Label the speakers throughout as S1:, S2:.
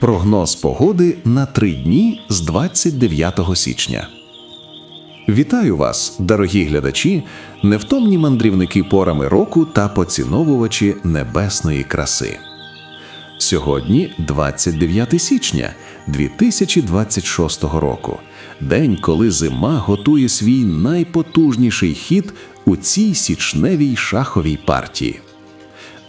S1: Прогноз погоди на три дні з 29 січня. Вітаю вас, дорогі глядачі, невтомні мандрівники порами року та поціновувачі небесної краси. Сьогодні 29 січня 2026 року, день, коли зима готує свій найпотужніший хід у цій січневій шаховій партії.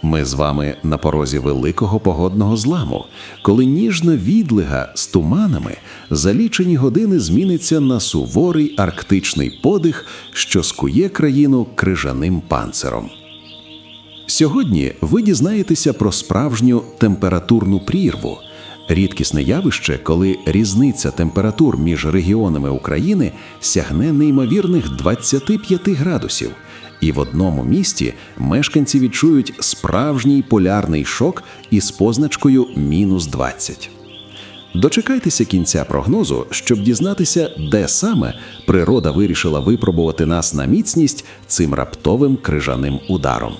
S1: Ми з вами на порозі великого погодного зламу, коли ніжна відлига з туманами за лічені години зміниться на суворий арктичний подих, що скує країну крижаним панциром. Сьогодні ви дізнаєтеся про справжню температурну прірву, рідкісне явище, коли різниця температур між регіонами України сягне неймовірних 25 градусів, і в одному місті мешканці відчують справжній полярний шок із позначкою мінус 20. Дочекайтеся кінця прогнозу, щоб дізнатися, де саме природа вирішила випробувати нас на міцність цим раптовим крижаним ударом.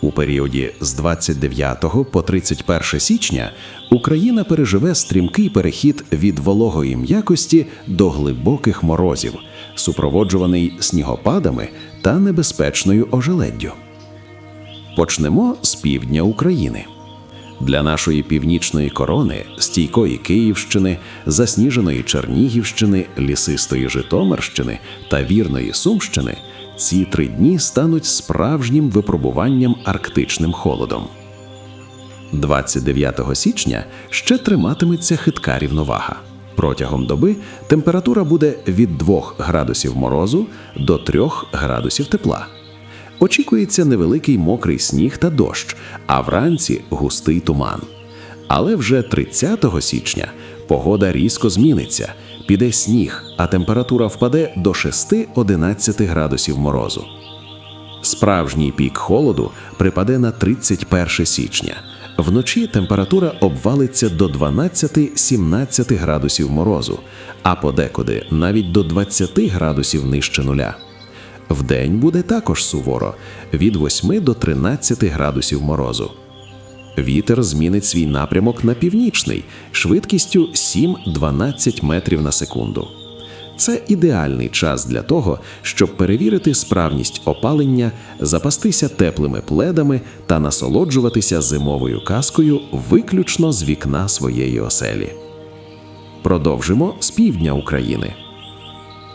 S1: У періоді з 29 по 31 січня Україна переживе стрімкий перехід від вологої м'якості до глибоких морозів, супроводжуваний снігопадами та небезпечною ожеледдю. Почнемо з півдня України. Для нашої північної корони, стійкої Київщини, засніженої Чернігівщини, лісистої Житомирщини та вірної Сумщини ці три дні стануть справжнім випробуванням арктичним холодом. 29 січня ще триматиметься хитка рівновага. Протягом доби температура буде від 2 градусів морозу до 3 градусів тепла. Очікується невеликий мокрий сніг та дощ, а вранці густий туман. Але вже 30 січня погода різко зміниться, піде сніг, а температура впаде до 6-11 градусів морозу. Справжній пік холоду припаде на 31 січня. Вночі температура обвалиться до 12-17 градусів морозу, а подекуди навіть до 20 градусів нижче нуля. Вдень буде також суворо від 8 до 13 градусів морозу. Вітер змінить свій напрямок на північний швидкістю 7-12 метрів на секунду. Це ідеальний час для того, щоб перевірити справність опалення, запастися теплими пледами та насолоджуватися зимовою казкою виключно з вікна своєї оселі. Продовжимо з півдня України.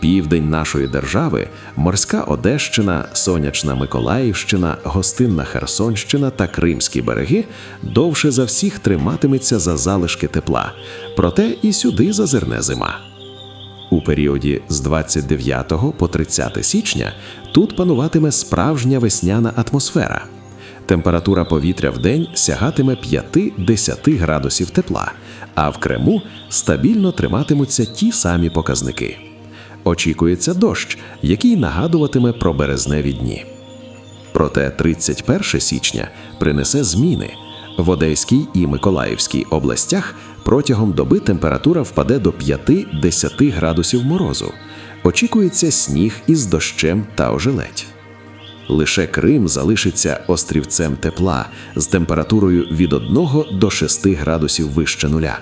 S1: Південь нашої держави, морська Одещина, сонячна Миколаївщина, гостинна Херсонщина та Кримські береги довше за всіх триматиметься за залишки тепла, проте і сюди зазирне зима. У періоді з 29 по 30 січня тут пануватиме справжня весняна атмосфера. Температура повітря в день сягатиме 5-10 градусів тепла, а в Криму стабільно триматимуться ті самі показники. Очікується дощ, який нагадуватиме про березневі дні. Проте 31 січня принесе зміни. В Одеській і Миколаївській областях протягом доби температура впаде до 5-10 градусів морозу. Очікується сніг із дощем та ожеледь. Лише Крим залишиться острівцем тепла з температурою від 1 до 6 градусів вище нуля.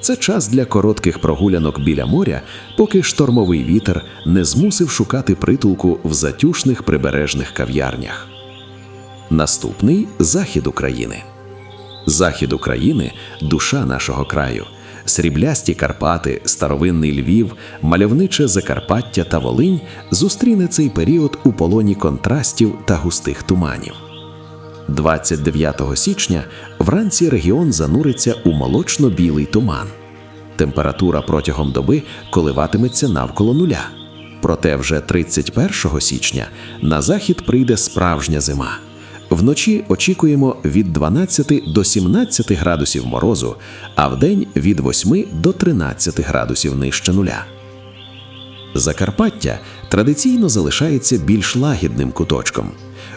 S1: Це час для коротких прогулянок біля моря, поки штормовий вітер не змусив шукати притулку в затюшних прибережних кав'ярнях. Наступний захід України. Захід України душа нашого краю. Сріблясті Карпати, старовинний Львів, мальовниче Закарпаття та Волинь зустріне цей період у полоні контрастів та густих туманів. 29 січня вранці регіон зануриться у молочно-білий туман. Температура протягом доби коливатиметься навколо нуля. Проте вже 31 січня на захід прийде справжня зима. Вночі очікуємо від 12 до 17 градусів морозу, а вдень від 8 до 13 градусів нижче нуля. Закарпаття традиційно залишається більш лагідним куточком.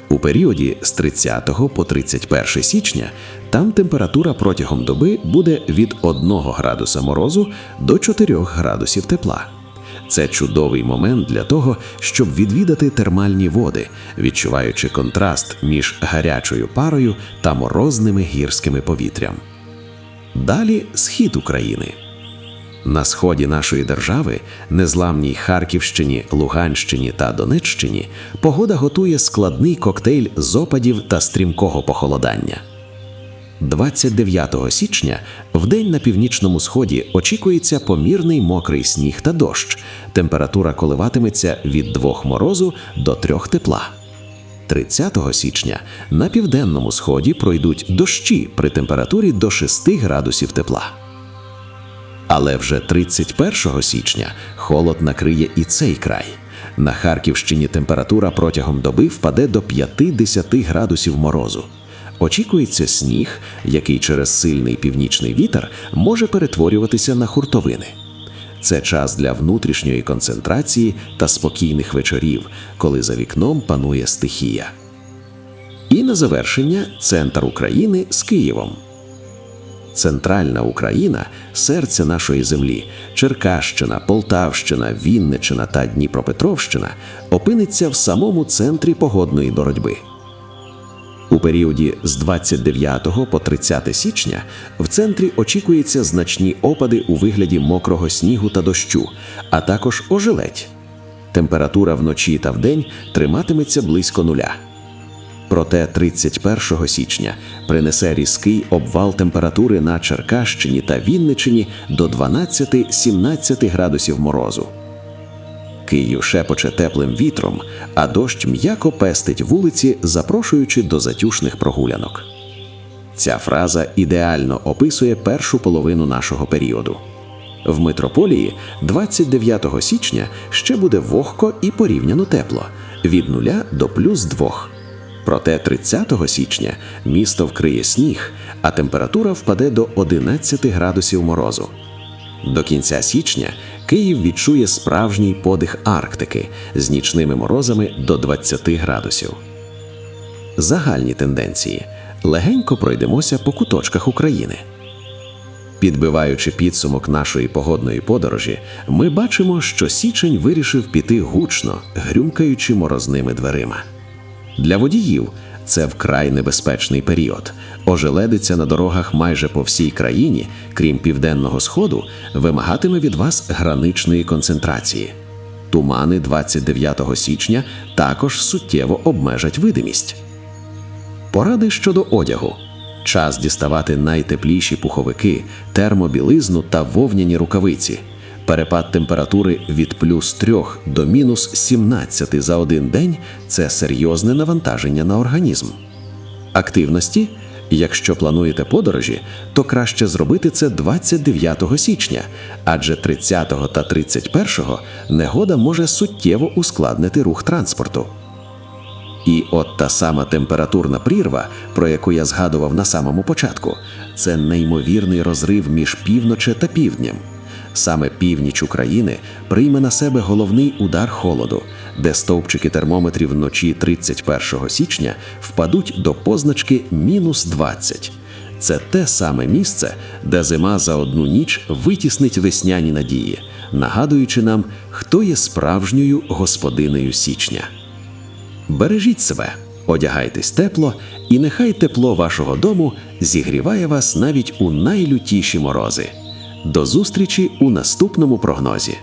S1: У періоді з 30 по 31 січня там температура протягом доби буде від 1 градуса морозу до 4 градусів тепла. Це чудовий момент для того, щоб відвідати термальні води, відчуваючи контраст між гарячою парою та морозними гірськими повітрям. Далі схід України. На сході нашої держави, незламній Харківщині, Луганщині та Донеччині, погода готує складний коктейль з опадів та стрімкого похолодання. 29 січня в день на північному сході очікується помірний мокрий сніг та дощ. Температура коливатиметься від 2 морозу до 3 тепла. 30 січня на південному сході пройдуть дощі при температурі до 6 градусів тепла. Але вже 31 січня холод накриє і цей край. На Харківщині температура протягом доби впаде до 50 градусів морозу. Очікується сніг, який через сильний північний вітер може перетворюватися на хуртовини. Це час для внутрішньої концентрації та спокійних вечорів, коли за вікном панує стихія. І на завершення центр України з Києвом. Центральна Україна серце нашої землі, Черкащина, Полтавщина, Вінниччина та Дніпропетровщина опиниться в самому центрі погодної боротьби. У періоді з 29 по 30 січня в центрі очікуються значні опади у вигляді мокрого снігу та дощу, а також ожеледь. Температура вночі та вдень триматиметься близько нуля. Проте 31 січня принесе різкий обвал температури на Черкащині та Вінниччині до 12-17 градусів морозу. Київ шепоче теплим вітром, а дощ м'яко пестить вулиці, запрошуючи до затюшних прогулянок. Ця фраза ідеально описує першу половину нашого періоду. В митрополії 29 січня ще буде вогко і порівняно тепло від 0 до плюс 2. Проте 30 січня місто вкриє сніг, а температура впаде до 11 градусів морозу. До кінця січня Київ відчує справжній подих Арктики з нічними морозами до 20 градусів. Загальні тенденції легенько пройдемося по куточках України. Підбиваючи підсумок нашої погодної подорожі, ми бачимо, що січень вирішив піти гучно, грюмкаючи морозними дверима. Для водіїв це вкрай небезпечний період. Ожеледиця на дорогах майже по всій країні, крім південного сходу, вимагатиме від вас граничної концентрації. Тумани 29 січня також суттєво обмежать видимість. Поради щодо одягу. Час діставати найтепліші пуховики, термобілизну та вовняні рукавиці. Перепад температури від плюс 3 до мінус 17 за один день це серйозне навантаження на організм. Активності. Якщо плануєте подорожі, то краще зробити це 29 січня, адже 30 та 31 негода може суттєво ускладнити рух транспорту. І от та сама температурна прірва, про яку я згадував на самому початку, це неймовірний розрив між півночі та півднем. Саме північ України прийме на себе головний удар холоду, де стовпчики термометрів вночі 31 січня впадуть до позначки мінус 20. Це те саме місце, де зима за одну ніч витіснить весняні надії, нагадуючи нам, хто є справжньою господинею січня. Бережіть себе, одягайтесь тепло, і нехай тепло вашого дому зігріває вас навіть у найлютіші морози. До зустрічі у наступному прогнозі.